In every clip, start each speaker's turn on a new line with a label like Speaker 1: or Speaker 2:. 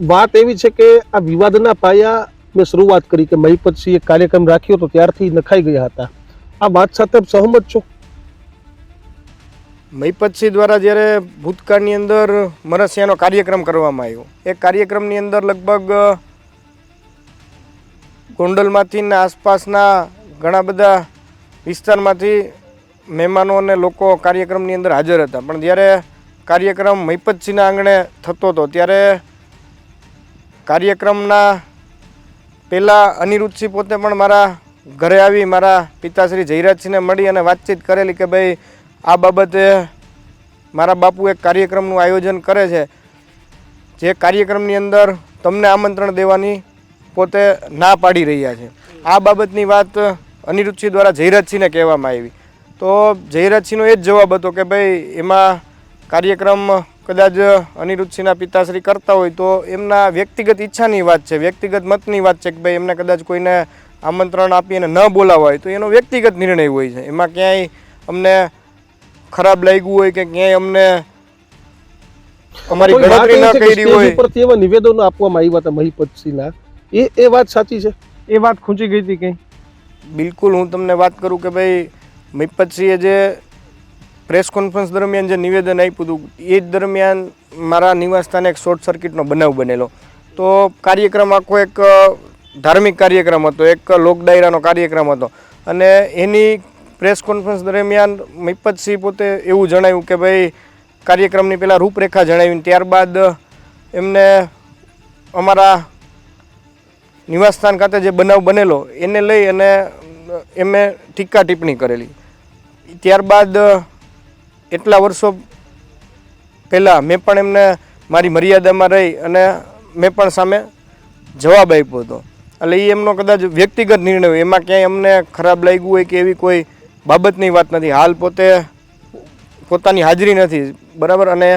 Speaker 1: વાત એવી છે કે આ વિવાદના પાયા મેં શરૂઆત કરી કે મહિપતસિંહ એક કાર્યક્રમ રાખ્યો તો ત્યારથી નખાઈ ગયા હતા. આ વાત સાથે સહમત છો?
Speaker 2: મહિપતસિંહ દ્વારા જ્યારે ભૂતકાળની અંદર મરસિયાનો કાર્યક્રમ કરવામાં આવ્યો, એ કાર્યક્રમની અંદર લગભગ ગોંડલમાંથી આસપાસના ઘણા બધા વિસ્તારમાંથી મહેમાનો અને લોકો કાર્યક્રમની અંદર હાજર હતા. પણ જ્યારે કાર્યક્રમ મહીપતસિંહના આંગણે થતો હતો, ત્યારે કાર્યક્રમના પહેલાં અનિરુદ્ધસિંહ પોતે પણ મારા ઘરે આવી, મારા પિતાશ્રી જયરાજસિંહને મળી અને વાતચીત કરેલી કે ભાઈ, આ બાબતે મારા બાપુ એક કાર્યક્રમનું આયોજન કરે છે. જે કાર્યક્રમની અંદર તમને આમંત્રણ દેવાની પોતે ના પાડી રહ્યા છે. આ બાબતની વાત અનિરુદ્ધસિંહ દ્વારા જયરાજસિંહને કહેવામાં આવી. તો જયરાજસિંહનો એ જ જવાબ હતો કે ભાઈ, એમાં કાર્યક્રમ કદાચ અનિરુદ્ધસિંહના પિતાશ્રી કરતા હોય તો એમના વ્યક્તિગત ઈચ્છાની વાત છે વ્યક્તિગત મતની વાત છે કે ભાઈ એમને કદાચ કોઈને આમંત્રણ આપીને ન બોલાવવા હોય તો એનો વ્યક્તિગત નિર્ણય હોય છે. એમાં ક્યાંય અમને ખરાબ લાગ્યું હોય કે ક્યાંય અમને અમારી ગણતરી ન કરી હોય.
Speaker 1: ઉપરથી એવા નિવેદનો આપવામાં આવ્યા હતા મહિપતસિંહના. એ એ વાત સાચી છે?
Speaker 3: એ વાત ખૂંચી ગઈ હતી કંઈ.
Speaker 2: બિલકુલ હું તમને વાત કરું કે ભાઈ મહિપતસિંહે જે પ્રેસ કોન્ફરન્સ દરમિયાન જે નિવેદન આપ્યું હતું એ દરમિયાન મારા નિવાસસ્થાને એક શોર્ટ સર્કિટનો બનાવ બનેલો તો કાર્યક્રમ આખો એક ધાર્મિક કાર્યક્રમ હતો એક લોક ડાયરાનો કાર્યક્રમ હતો અને એની પ્રેસ કોન્ફરન્સ દરમિયાન મિપતસિંહ પોતે એવું જણાવ્યું કે ભાઈ કાર્યક્રમની પહેલાં રૂપરેખા જણાવી ત્યારબાદ એમને અમારા નિવાસસ્થાન ખાતે જે બનાવ બનેલો એને લઈ અને એમણે ટીકા ટિપ્પણી કરેલી ત્યારબાદ એટલા વર્ષો પહેલાં મેં પણ એમને મારી મર્યાદામાં રહી અને મેં પણ સામે જવાબ આપ્યો હતો. એટલે એ એમનો કદાચ વ્યક્તિગત નિર્ણય હોય, એમાં ક્યાંય અમને ખરાબ લાગ્યું હોય કે એવી કોઈ બાબતની વાત નથી. હાલ પોતે પોતાની હાજરી નથી, બરાબર? અને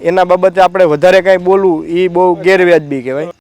Speaker 2: એના બાબતે આપણે વધારે કાંઈ બોલવું એ બહુ ગેરવ્યાજબી કહેવાય.